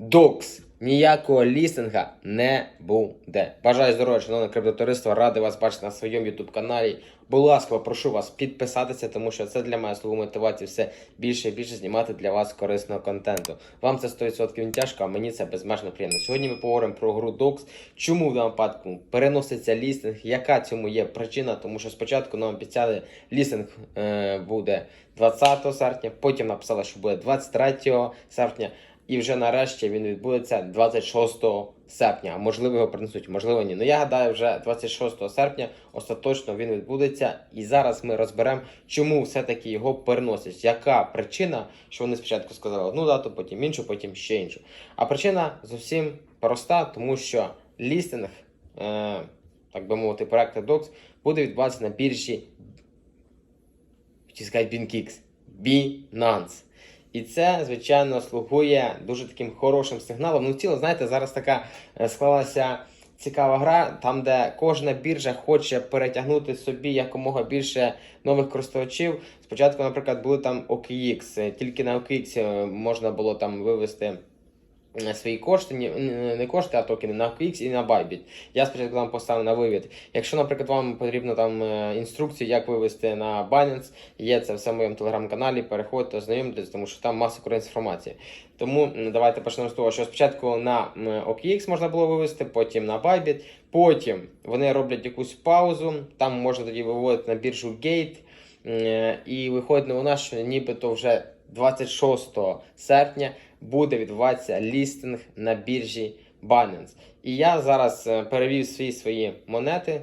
Докс. Ніякого лістинга не буде. Бажаю здоров'я, шановне криптотуристство, радий вас бачити на своєму YouTube каналі. Будь ласка, прошу вас підписатися, тому що це для мене слово мотивації все більше і більше знімати для вас корисного контенту. Вам це 100% не тяжко, а мені це безмежно приємно. Сьогодні ми поговоримо про гру Dox. Чому в даному випадку переноситься лістинг, яка цьому є причина, тому що спочатку нам обіцяли лістинг е, буде 20 серпня, потім написали, що буде 23 серпня. І вже нарешті він відбудеться 26 серпня. Можливо його принесуть, можливо ні. Ну я гадаю, вже 26 серпня остаточно він відбудеться. І зараз ми розберемо, чому все-таки його переносять. Яка причина, що вони спочатку сказали одну дату, потім іншу, потім ще іншу. А причина зовсім проста, тому що лістинг, е, так би мовити, проекту Docs буде відбуватися на біржі хотів сказати BinKix, Binance. І це, звичайно, слугує дуже таким хорошим сигналом. Ну, в цілому, знаєте, зараз така е, склалася цікава гра, там, де кожна біржа хоче перетягнути собі якомога більше нових користувачів. Спочатку, наприклад, були там OKX, е, тільки на OKX е, можна було там вивести. Е, Свої кошти, не кошти, а токени на OKX і на Bybit. Я спочатку там поставив на вивід. Якщо, наприклад, вам потрібно там е, як вивести на Binance, є це все в моєму телеграм-каналі. Переходьте, ознайомтесь, тому що там маса корисної інформації. Тому давайте почнемо з того, що спочатку на OKX можна було вивести, потім на Bybit, потім вони роблять якусь паузу, там можна тоді виводити на біржу Gate. І виходить новина, що нібито вже 26 серпня буде відбуватися лістинг на біржі Binance. І я зараз е, перевів свої свої монети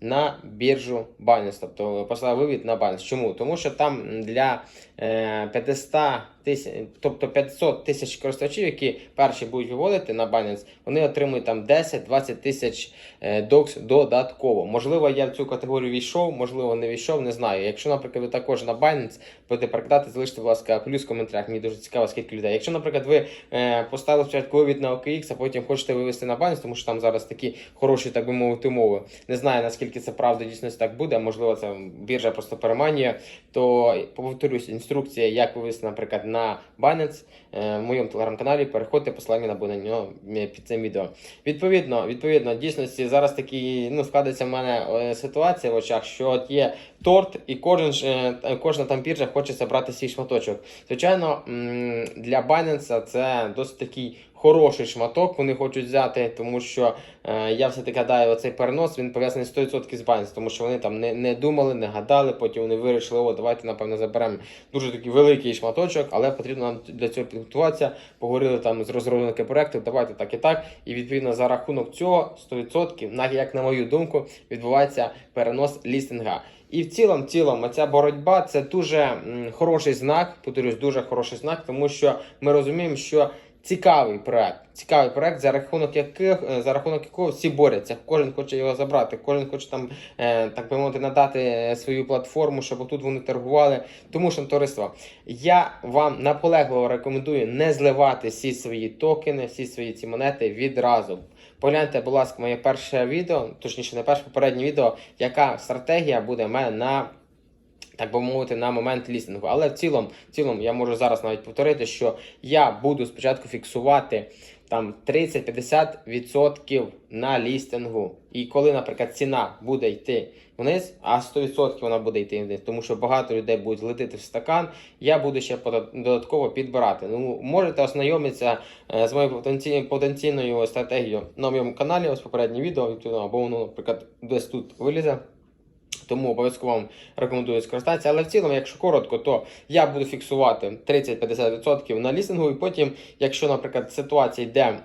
на біржу Binance, тобто послав вивід на Binance. Чому? Тому що там для е, 500 тисяч, тобто 500 тисяч користувачів, які перші будуть виводити на Binance, вони отримують там 10-20 тисяч е, докс додатково. Можливо, я в цю категорію війшов, можливо, не війшов, не знаю. Якщо, наприклад, ви також на Binance будете перекидати, залиште, будь ласка, плюс в коментарях. Мені дуже цікаво, скільки людей. Якщо, наприклад, ви е, поставили спочатку вивід на OKX, а потім хочете вивести на Binance, тому що там зараз такі хороші, так би мовити, умови. Не знаю, наскільки це правда дійсно так буде, можливо, це біржа просто переманює. То повторюсь, інструкція, як вивести, наприклад, на Binance е, в моєму телеграм-каналі. Переходьте, посилання буде на нього під цим відео. Відповідно, відповідно, в дійсності зараз такі ну, складається в мене е, ситуація в очах, що от є торт, і кожен е, кожна там біржа хоче забрати свій шматочок. Звичайно, для Binance це досить такий. Хороший шматок вони хочуть взяти, тому що е, я все-таки гадаю, оцей перенос він пов'язаний 100% з Binance, тому що вони там не, не думали, не гадали, потім вони вирішили, о, давайте, напевно, заберемо дуже такий великий шматочок, але потрібно нам для цього підготуватися. Поговорили там з розробниками проекту, давайте так і так. І відповідно за рахунок цього 100%, як на мою думку, відбувається перенос лістинга. І в цілому, цілому, ця боротьба це дуже хороший знак, повторюсь, дуже хороший знак, тому що ми розуміємо, що цікавий проект, цікавий проект, за рахунок яких е, за рахунок якого всі борються. Кожен хоче його забрати, кожен хоче там, е, так би мовити, надати свою платформу, щоб тут вони торгували. Тому що товариство, я вам наполегливо рекомендую не зливати всі свої токени, всі свої ці монети відразу. Погляньте, будь ласка, моє перше відео, точніше, не перше попереднє відео, яка стратегія буде в мене на. Так би мовити, на момент лістингу. Але в цілому, в цілому я можу зараз навіть повторити, що я буду спочатку фіксувати там 30-50% на лістингу. І коли, наприклад, ціна буде йти вниз, а 100% вона буде йти вниз, тому що багато людей будуть летити в стакан, я буду ще додатково підбирати. Ну, можете ознайомитися е, з моєю потенці- потенційною стратегією на моєму каналі, ось попереднє відео, або воно, наприклад, десь тут вилізе. Тому обов'язково вам рекомендую скористатися. Але в цілому, якщо коротко, то я буду фіксувати 30-50% на лістингу, і потім, якщо, наприклад, ситуація йде,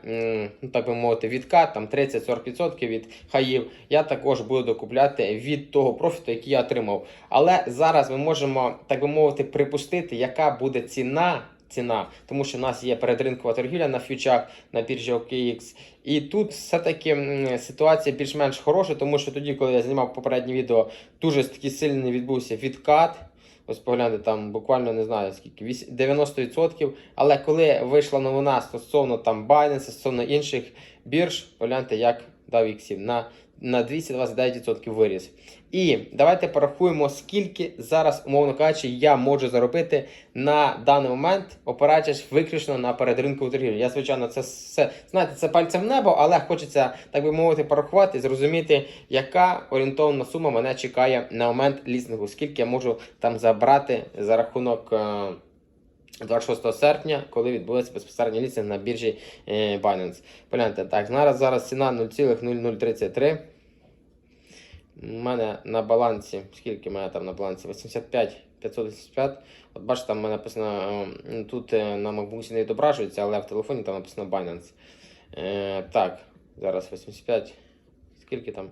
ну так би мовити, відкат, там 30-40% від хаїв, я також буду докупляти від того профіту, який я отримав. Але зараз ми можемо, так би мовити, припустити, яка буде ціна. Ціна, тому що в нас є передринкова торгівля на фьючах на біржі OKX. І тут все-таки ситуація більш-менш хороша, тому що тоді, коли я знімав попереднє відео, дуже такий сильний відбувся відкат. Ось погляньте, там буквально не знаю скільки, вісь- 90%. Але коли вийшла новина стосовно там Binance, стосовно інших бірж, погляньте, як дав іксів на на 229% виріс. І давайте порахуємо, скільки зараз, умовно кажучи, я можу заробити на даний момент, опираючись виключно на передринкову торгівлю. Я, звичайно, це все знаєте, це пальцем в небо, але хочеться, так би мовити, порахувати зрозуміти, яка орієнтовна сума мене чекає на момент лістингу, скільки я можу там забрати за рахунок. е, 26 серпня, коли відбудеться безпосередньо лістинг на біржі е, Binance. Погляньте, так, зараз, зараз ціна 0,0033. У мене на балансі, скільки мене там на балансі? 85 585. От бачите, там в мене написано, е, тут е, на MacBook не відображується, але в телефоні там написано Binance. Е, так, зараз 85. Скільки там?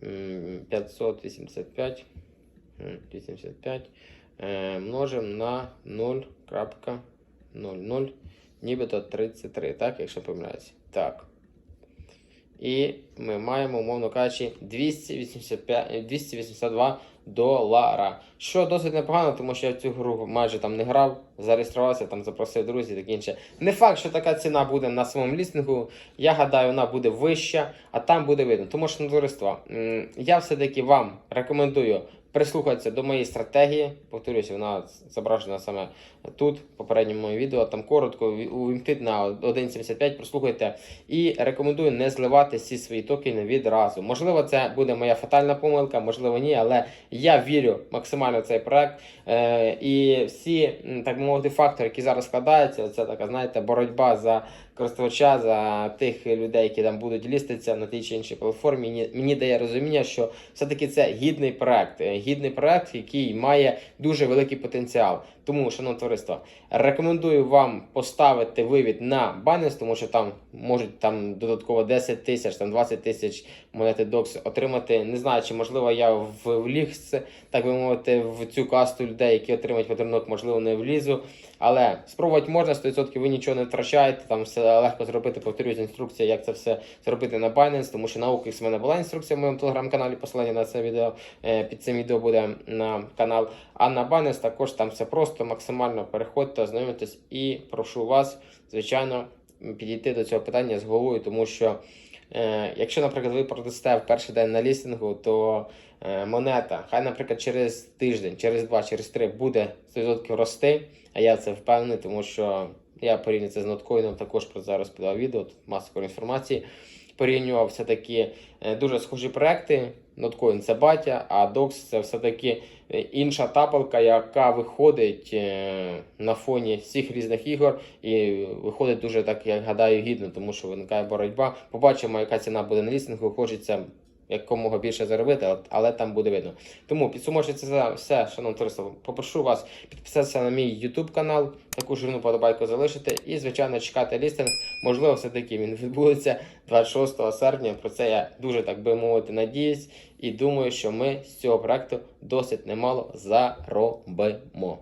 585. М, 85. Е, множимо на 0.00, нібито 33, так, якщо помиляюся. Так. І ми маємо, умовно кажучи, 285, 282 долара. Що досить непогано, тому що я в цю гру майже там не грав, зареєструвався, там запросив друзів таке інше. Не факт, що така ціна буде на самому лістингу. Я гадаю, вона буде вища, а там буде видно. Тому що товариство, м, я все-таки вам рекомендую прислухатися до моєї стратегії. Повторюся, вона зображена саме тут, в попередньому моєму відео. Там коротко увімкніть на 1.75, прослухайте. І рекомендую не зливати всі свої токени відразу. Можливо, це буде моя фатальна помилка, можливо, ні, але я вірю максимально в цей проект. Е, і всі, так би мовити, фактори, які зараз складаються, це така, знаєте, боротьба за користувача, за тих людей, які там будуть ліститися на тій чи іншій платформі. Мені, дає розуміння, що все-таки це гідний проект. Е, Гідний проект, який має дуже великий потенціал. Тому, шановне товариство, рекомендую вам поставити вивід на Binance, тому що там можуть там додатково 10 тисяч, там 20 тисяч монети DOX отримати. Не знаю, чи можливо я в- вліз, так би мовити, в цю касту людей, які отримають подарунок, можливо, не влізу. Але спробувати можна 100% ви нічого не втрачаєте. Там все легко зробити. Повторюсь, інструкція, як це все зробити на Binance, тому що на OKX в мене була інструкція в моєму телеграм-каналі. Посилання на це відео е, під цим відео буде на канал. А на Binance також там все просто, максимально переходьте, ознайомитесь і прошу вас, звичайно, підійти до цього питання з головою, тому що. Е, якщо, наприклад, ви продасте в перший день на лістингу, то е, монета, хай, наприклад, через тиждень, через два, через три буде 100% рости. А я це впевнений, тому що я порівняю це з ноткоїном, також про це розповідав відео, тут маса інформації. Порівнював все-таки е, дуже схожі проекти. Ноткоін це батя, а Dox це все-таки е, інша тапалка, яка виходить е, на фоні всіх різних ігор і виходить дуже так, я гадаю, гідно, тому що виникає боротьба. Побачимо, яка ціна буде на лістингу. Хочеться якомога більше заробити, але- там буде видно. Тому підсумовуючи це все, шановне товариство, попрошу вас підписатися на мій YouTube канал, таку жирну подобайку залишити і, звичайно, чекати лістинг. Можливо, все-таки він відбудеться 26 серпня. Про це я дуже так би мовити надіюсь. І думаю, що ми з цього проекту досить немало заробимо.